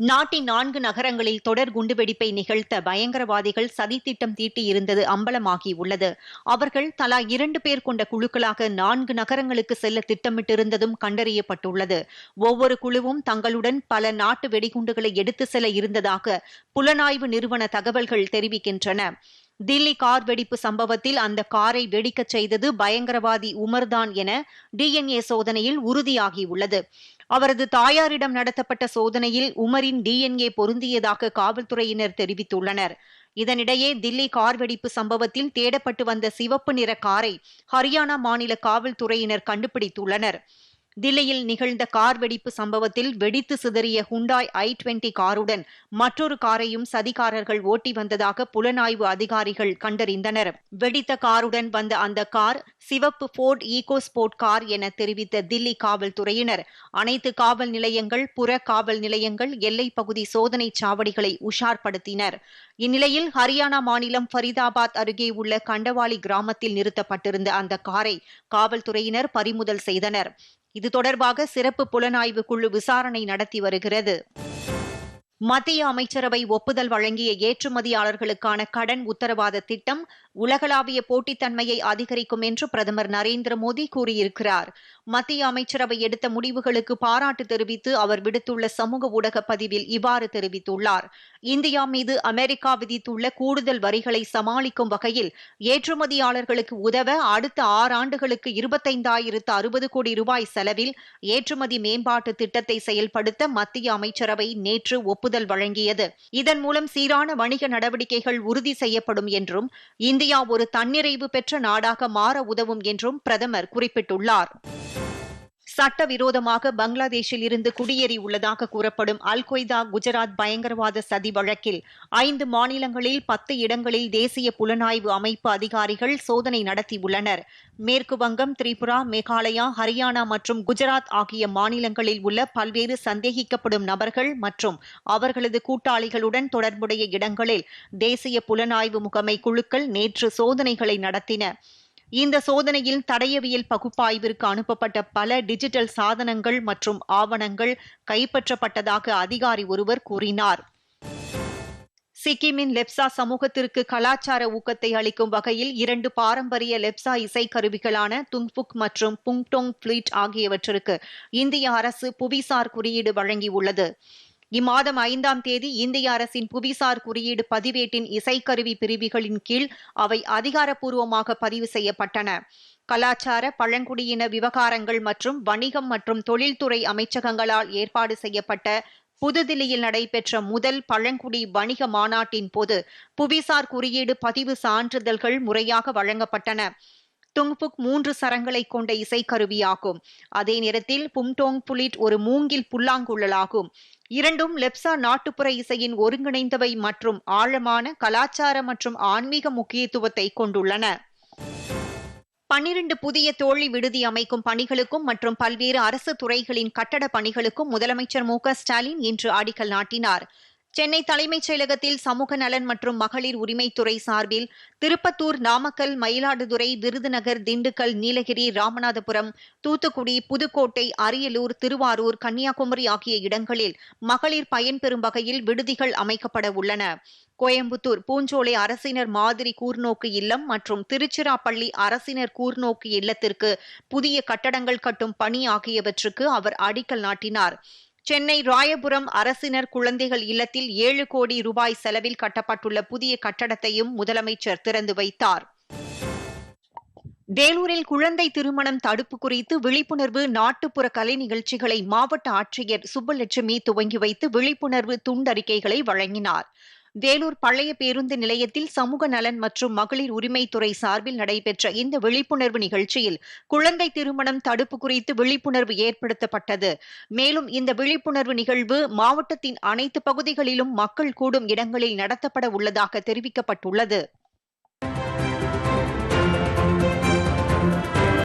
நாட்டின் நான்கு நகரங்களில் தொடர் குண்டுவெடிப்பை நிகழ்த்த பயங்கரவாதிகள் சதித்திட்டம் தீட்டியிருந்தது அம்பலமாகியுள்ளது. அவர்கள் தலா இரண்டு பேர் கொண்ட குழுக்களாக நான்கு நகரங்களுக்கு செல்ல திட்டமிட்டிருந்ததும் கண்டறியப்பட்டுள்ளது. ஒவ்வொரு குழுவும் தங்களுடன் பல நாட்டு வெடிகுண்டுகளை எடுத்து செல்ல இருந்ததாக புலனாய்வு நிறுவன தகவல்கள் தெரிவிக்கின்றன. தில்லி கார் வெடிப்பு சம்பவத்தில் அந்த காரை வெடிக்கச் செய்தது பயங்கரவாதி உமர்தான் என டிஎன்ஏ சோதனையில் உறுதியாகியுள்ளது. அவரது தாயாரிடம் நடத்தப்பட்ட சோதனையில் உமரின் டிஎன்ஏ பொருந்தியதாக காவல்துறையினர் தெரிவித்துள்ளனர். இதனிடையே தில்லி கார் வெடிப்பு சம்பவத்தில் தேடப்பட்டு வந்த சிவப்பு நிற காரை ஹரியானா மாநில காவல்துறையினர் கண்டுபிடித்துள்ளனர். தில்லியில் நிகழ்ந்த கார் வெடிப்பு சம்பவத்தில் வெடித்து சிதறிய ஹுண்டாய் ஐ டுவெண்டி காருடன் மற்றொரு காரையும் சதிகாரர்கள் ஓட்டி வந்ததாக புலனாய்வு அதிகாரிகள் கண்டறிந்தனர். வெடித்த காருடன் வந்த அந்த கார் சிவப்பு போர்ட் ஈகோ ஸ்போர்ட் கார் என தெரிவித்த தில்லி காவல்துறையினர். அனைத்து காவல் நிலையங்கள் புற காவல் நிலையங்கள் எல்லை பகுதி சோதனை சாவடிகளை உஷார்படுத்தினர். இந்நிலையில் ஹரியானா மாநிலம் ஃபரிதாபாத் அருகே உள்ள கண்டவாளி கிராமத்தில் நிறுத்தப்பட்டிருந்த அந்த காரை காவல்துறையினர் பறிமுதல் செய்தனர். இது தொடர்பாக சிறப்பு புலனாய்வு குழு விசாரணை நடத்தி வருகிறது. மத்திய அமைச்சரவை ஒப்புதல் வழங்கிய ஏற்றுமதியாளர்களுக்கான கடன் உத்தரவாத திட்டம் உலகளாவிய போட்டித்தன்மையை அதிகரிக்கும் என்று பிரதமர் நரேந்திர மோடி கூறியிருக்கிறார். மத்திய அமைச்சரவை எடுத்த முடிவுகளுக்கு பாராட்டு தெரிவித்து அவர் விடுத்துள்ள சமூக ஊடக பதிவில் இவ்வாறு தெரிவித்துள்ளார். இந்தியா மீது அமெரிக்கா விதித்துள்ள கூடுதல் வரிகளை சமாளிக்கும் வகையில் ஏற்றுமதியாளர்களுக்கு உதவ அடுத்த ஆறு ஆண்டுகளுக்கு இருபத்தைந்தாயிரத்து அறுபது கோடி ரூபாய் செலவில் ஏற்றுமதி மேம்பாட்டு திட்டத்தை செயல்படுத்த மத்திய அமைச்சரவை நேற்று ஒப்புதல் வழங்கியது. இதன் மூலம் சீரான வணிக நடவடிக்கைகள் உறுதி செய்யப்படும் என்றும் இந்தியா ஒரு தன்னிறைவு பெற்ற நாடாக மாற உதவும் என்றும் பிரதமர் குறிப்பிட்டுள்ளார். சட்டவிரோதமாக பங்களாதேஷில் இருந்து குடியேறியுள்ளதாக கூறப்படும் அல் கொய்தா குஜராத் பயங்கரவாத சதி வழக்கில் ஐந்து மாநிலங்களில் பத்து இடங்களில் தேசிய புலனாய்வு அமைப்பு அதிகாரிகள் சோதனை நடத்தியுள்ளனர் மேற்கு வங்கம் திரிபுரா மேகாலயா ஹரியானா மற்றும் குஜராத் ஆகிய மாநிலங்களில் உள்ள பல்வேறு சந்தேகிக்கப்படும் நபர்கள் மற்றும் அவர்களது கூட்டாளிகளுடன் தொடர்புடைய இடங்களில் தேசிய புலனாய்வு முகமை குழுக்கள் நேற்று சோதனைகளை நடத்தின. இந்த சோதனையில் தடயவியல் பகுப்பாய்விற்கு அனுப்பப்பட்ட பல டிஜிட்டல் சாதனங்கள் மற்றும் ஆவணங்கள் கைப்பற்றப்பட்டதாக அதிகாரி ஒருவர் கூறினார். சிக்கிமின் லெப்சா சமூகத்திற்கு கலாச்சார ஊக்கத்தை அளிக்கும் வகையில் இரண்டு பாரம்பரிய லெப்சா இசைக்கருவிகளான துங்புக் மற்றும் புங்டோங் ஃபிளீட் ஆகியவற்றிற்கு இந்திய அரசு புவிசார் குறியீடு வழங்கியுள்ளது. இம்மாதம் ஐந்தாம் தேதி இந்திய அரசின் புவிசார் குறியீடு பதிவேட்டின் இசைக்கருவி பிரிவுகளின் கீழ் அவை அதிகாரப்பூர்வமாக பதிவு செய்யப்பட்டன. கலாச்சார பழங்குடியின விவகாரங்கள் மற்றும் வணிகம் மற்றும் தொழில்துறை அமைச்சகங்களால் ஏற்பாடு செய்யப்பட்ட புதுதில்லியில் நடைபெற்ற முதல் பழங்குடி வணிக மாநாட்டின் போது புவிசார் குறியீடு பதிவு சான்றிதழ்கள் முறையாக வழங்கப்பட்டன. துங்புக் மூன்று சரங்களை கொண்ட இசைக்கருவியாகும். அதே நேரத்தில் பும்டோங் புலிட் ஒரு மூங்கில் புல்லாங்குழலாகும். இரண்டும் லெப்சா நாட்டுப்புற இசையின் ஒருங்கிணைந்தவை மற்றும் ஆழமான கலாச்சார மற்றும் ஆன்மீக முக்கியத்துவத்தை கொண்டுள்ளன. பன்னிரண்டு புதிய தோழி விடுதி அமைக்கும் பணிகளுக்கும் மற்றும் பல்வேறு அரசு துறைகளின் கட்டட பணிகளுக்கும் முதலமைச்சர் மு ஸ்டாலின் இன்று அடிக்கல் நாட்டினார். சென்னை தலைமைச் செயலகத்தில் சமூக நலன் மற்றும் மகளிர் உரிமைத்துறை சார்பில் திருப்பத்தூர் நாமக்கல் மயிலாடுதுறை விருதுநகர் திண்டுக்கல் நீலகிரி ராமநாதபுரம் தூத்துக்குடி புதுக்கோட்டை அரியலூர் திருவாரூர் கன்னியாகுமரி ஆகிய இடங்களில் மகளிர் பயன்பெறும் வகையில் விடுதிகள் அமைக்கப்பட உள்ளன. கோயம்புத்தூர் பூஞ்சோலை அரசினர் மாதிரி கூர்நோக்கு இல்லம் மற்றும் திருச்சிராப்பள்ளி அரசினர் கூர்நோக்கு இல்லத்திற்கு புதிய கட்டடங்கள் கட்டும் பணி ஆகியவற்றுக்கு அவர் அடிக்கல் நாட்டினார். சென்னை ராயபுரம் அரசினர் குழந்தைகள் இல்லத்தில் ஏழு கோடி ரூபாய் செலவில் கட்டப்பட்டுள்ள புதிய கட்டடத்தையும் முதலமைச்சர் திறந்து வைத்தார். வேலூரில் குழந்தை திருமணம் தடுப்பு குறித்து விழிப்புணர்வு நாட்டுப்புற கலை நிகழ்ச்சிகளை மாவட்ட ஆட்சியர் சுப்பலட்சுமி துவங்கி வைத்து விழிப்புணர்வு துண்டறிக்கைகளை வழங்கினார். வேலூர் பழைய பேருந்து நிலையத்தில் சமூக நலன் மற்றும் மகளிர் உரிமைத்துறை சார்பில் நடைபெற்ற இந்த விழிப்புணர்வு நிகழ்ச்சியில் குழந்தை திருமணம் தடுப்பு குறித்து விழிப்புணர்வு ஏற்படுத்தப்பட்டது. மேலும் இந்த விழிப்புணர்வு நிகழ்வு மாவட்டத்தின் அனைத்து பகுதிகளிலும் மக்கள் கூடும் இடங்களில் நடத்தப்பட உள்ளதாக தெரிவிக்கப்பட்டுள்ளது.